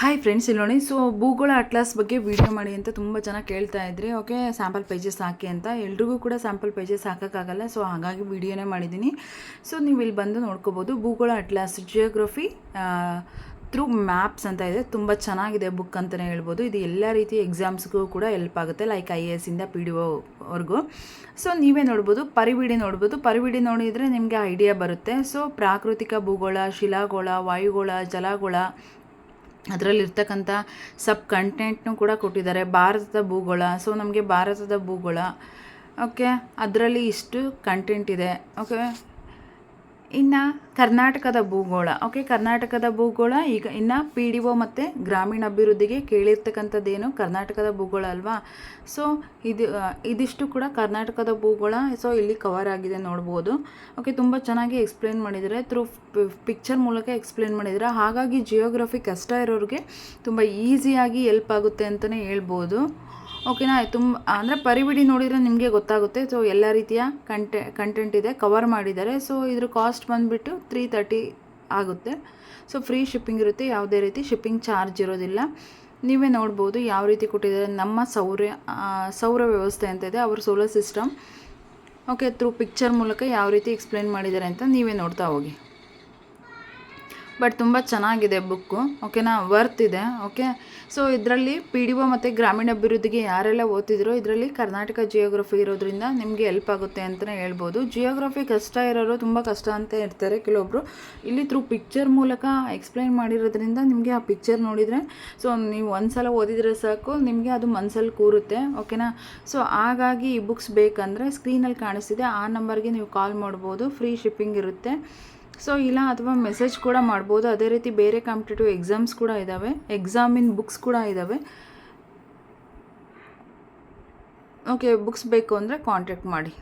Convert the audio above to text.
Hi friends ಇಲ್ಲಿ ನೋಡಿ so ಭೂಗೋಳ ಅಟ್ಲಾಸ್ ಬಗ್ಗೆ ವಿಡಿಯೋ ಮಾಡಿ ಅಂತ ತುಂಬ ಜನ ಕೇಳ್ತಾ ಇದ್ರಿ. ಓಕೆ ಸ್ಯಾಂಪಲ್ ಪೇಜಸ್ ಹಾಕಿ ಅಂತ. ಎಲ್ರಿಗೂ ಕೂಡ ಸ್ಯಾಂಪಲ್ ಪೇಜಸ್ ಹಾಕೋಕ್ಕಾಗಲ್ಲ. ಸೊ ಹಾಗಾಗಿ ವಿಡಿಯೋನೇ ಮಾಡಿದ್ದೀನಿ. ಸೊ ನೀವು ಇಲ್ಲಿ ಬಂದು ನೋಡ್ಕೋಬೋದು. ಭೂಗೋಳ ಅಟ್ಲಾಸ್ ಜಿಯೋಗ್ರಫಿ ಥ್ರೂ ಮ್ಯಾಪ್ಸ್ ಅಂತ ಇದೆ. ತುಂಬ ಚೆನ್ನಾಗಿದೆ ಬುಕ್ ಅಂತಲೇ ಹೇಳ್ಬೋದು. ಇದು ಎಲ್ಲ ರೀತಿ ಎಕ್ಸಾಮ್ಸ್ಗೂ ಕೂಡ ಹೆಲ್ಪ್ ಆಗುತ್ತೆ ಲೈಕ್ ಐ ಎ ಎಸ್ಸಿಂದ ಪಿ ಡಿ ಒವರೆಗೂ ಸೊ ನೀವೇ ನೋಡ್ಬೋದು. ಪರಿವಿಡಿ ನೋಡ್ಬೋದು. ಪರಿವಿಡಿ ನೋಡಿದರೆ ನಿಮಗೆ ಐಡಿಯಾ ಬರುತ್ತೆ. ಸೊ ಪ್ರಾಕೃತಿಕ ಭೂಗೋಳ, ಶಿಲಾಗೋಳ, ವಾಯುಗೋಳ, ಜಲಗೋಳ ಅದರಲ್ಲಿರ್ತಕ್ಕಂಥ ಸಬ್ ಕಂಟೆಂಟ್ನು ಕೂಡ ಕೊಟ್ಟಿದ್ದಾರೆ. ಭಾರತದ ಭೂಗೋಳ. ಸೊ ನಮಗೆ ಭಾರತದ ಭೂಗೋಳ ಓಕೆ ಅದರಲ್ಲಿ ಇಷ್ಟು ಕಂಟೆಂಟ್ ಇದೆ ಓಕೆ ಇನ್ನು ಕರ್ನಾಟಕದ ಭೂಗೋಳ. ಓಕೆ ಕರ್ನಾಟಕದ ಭೂಗೋಳ, ಈಗ ಇನ್ನು ಪಿ ಡಿ ಒ ಮತ್ತು ಗ್ರಾಮೀಣ ಅಭಿವೃದ್ಧಿಗೆ ಕೇಳಿರ್ತಕ್ಕಂಥದ್ದೇನು ಕರ್ನಾಟಕದ ಭೂಗೋಳ ಅಲ್ವಾ? ಸೊ ಇದು ಇದಿಷ್ಟು ಕೂಡ ಕರ್ನಾಟಕದ ಭೂಗೋಳ ಸೊ ಇಲ್ಲಿ ಕವರ್ ಆಗಿದೆ ನೋಡ್ಬೋದು. ಓಕೆ ತುಂಬ ಚೆನ್ನಾಗಿ ಎಕ್ಸ್ಪ್ಲೇನ್ ಮಾಡಿದರೆ ಥ್ರೂ ಪಿಕ್ಚರ್ ಮೂಲಕ ಎಕ್ಸ್ಪ್ಲೇನ್ ಮಾಡಿದ್ದಾರೆ ಹಾಗಾಗಿ ಜಿಯೋಗ್ರಫಿ ಕಷ್ಟ ಇರೋರಿಗೆ ತುಂಬ ಈಸಿಯಾಗಿ ಎಲ್ಪ್ ಆಗುತ್ತೆ ಅಂತಲೇ ಹೇಳ್ಬೋದು. ಓಕೆನಾ ತುಂಬ ಅಂದರೆ ಪರಿವಿಡಿ ನೋಡಿದರೆ ನಿಮಗೆ ಗೊತ್ತಾಗುತ್ತೆ. ಸೊ ಎಲ್ಲ ರೀತಿಯ ಕಂಟೆ ಕಂಟೆಂಟ್ ಇದೆ ಕವರ್ ಮಾಡಿದ್ದಾರೆ. ಸೊ ಇದ್ರ ಕಾಸ್ಟ್ ಬಂದುಬಿಟ್ಟು ತ್ರೀ ತರ್ಟಿ ಆಗುತ್ತೆ. ಸೊ ಫ್ರೀ ಶಿಪ್ಪಿಂಗ್ ಇರುತ್ತೆ, ಯಾವುದೇ ರೀತಿ ಶಿಪ್ಪಿಂಗ್ ಚಾರ್ಜ್ ಇರೋದಿಲ್ಲ. ನೀವೇ ನೋಡ್ಬೋದು ಯಾವ ರೀತಿ ಕೊಟ್ಟಿದ್ದಾರೆ. ನಮ್ಮ ಸೌರ ಸೌರ ವ್ಯವಸ್ಥೆ ಅಂತ ಇದೆ, ಅವ್ರ solar system okay through picture ಮೂಲಕ ಯಾವ ರೀತಿ ಎಕ್ಸ್ಪ್ಲೇನ್ ಮಾಡಿದ್ದಾರೆ ಅಂತ ನೀವೇ ನೋಡ್ತಾ ಹೋಗಿ. ಬಟ್ ತುಂಬ ಚೆನ್ನಾಗಿದೆ ಬುಕ್ಕು. ಓಕೆನಾ ವರ್ತ್ ಇದೆ. ಓಕೆ ಸೊ ಇದರಲ್ಲಿ ಪಿ ಡಿ ಒ ಮತ್ತು ಗ್ರಾಮೀಣ ಅಭಿವೃದ್ಧಿಗೆ ಯಾರೆಲ್ಲ ಓದ್ತಿದ್ರೋ, ಇದರಲ್ಲಿ ಕರ್ನಾಟಕ ಜಿಯೋಗ್ರಫಿ ಇರೋದ್ರಿಂದ ನಿಮಗೆ ಹೆಲ್ಪ್ ಆಗುತ್ತೆ ಅಂತಲೇ ಹೇಳ್ಬೋದು. ಜಿಯೋಗ್ರಫಿ ಕಷ್ಟ ಇರೋರು ತುಂಬ ಕಷ್ಟ ಅಂತ ಇರ್ತಾರೆ ಕೆಲವೊಬ್ಬರು ಇಲ್ಲಿ ಥ್ರೂ ಪಿಕ್ಚರ್ ಮೂಲಕ ಎಕ್ಸ್ಪ್ಲೈನ್ ಮಾಡಿರೋದ್ರಿಂದ ನಿಮಗೆ ಆ ಪಿಕ್ಚರ್ ನೋಡಿದರೆ ಸೊ ನೀವು ಒಂದು ಸಲ ಓದಿದರೆ ಸಾಕು, ನಿಮಗೆ ಅದು ಮನಸ್ಸಲ್ಲಿ ಕೂರುತ್ತೆ. ಓಕೆನಾ ಸೊ ಹಾಗಾಗಿ ಈ ಬುಕ್ಸ್ ಬೇಕಂದರೆ ಸ್ಕ್ರೀನಲ್ಲಿ ಕಾಣಿಸ್ತಿದೆ. ಆ ನಂಬರ್ಗೆ ನೀವು ಕಾಲ್ ಮಾಡ್ಬೋದು. ಫ್ರೀ ಶಿಪ್ಪಿಂಗ್ ಇರುತ್ತೆ. ಸೊ ಇಲ್ಲ ಅಥವಾ ಮೆಸೇಜ್ ಕೂಡ ಮಾಡ್ಬೋದು. ಅದೇ ರೀತಿ ಬೇರೆ ಕಾಂಪಿಟೇಟಿವ್ ಎಕ್ಸಾಮ್ಸ್ ಕೂಡ ಇದ್ದಾವೆ ಎಕ್ಸಾಮಿನ್ ಬುಕ್ಸ್ ಕೂಡ ಇದ್ದಾವೆ ಓಕೆ ಬುಕ್ಸ್ ಬೇಕು ಅಂದರೆ ಕಾಂಟ್ಯಾಕ್ಟ್ ಮಾಡಿ.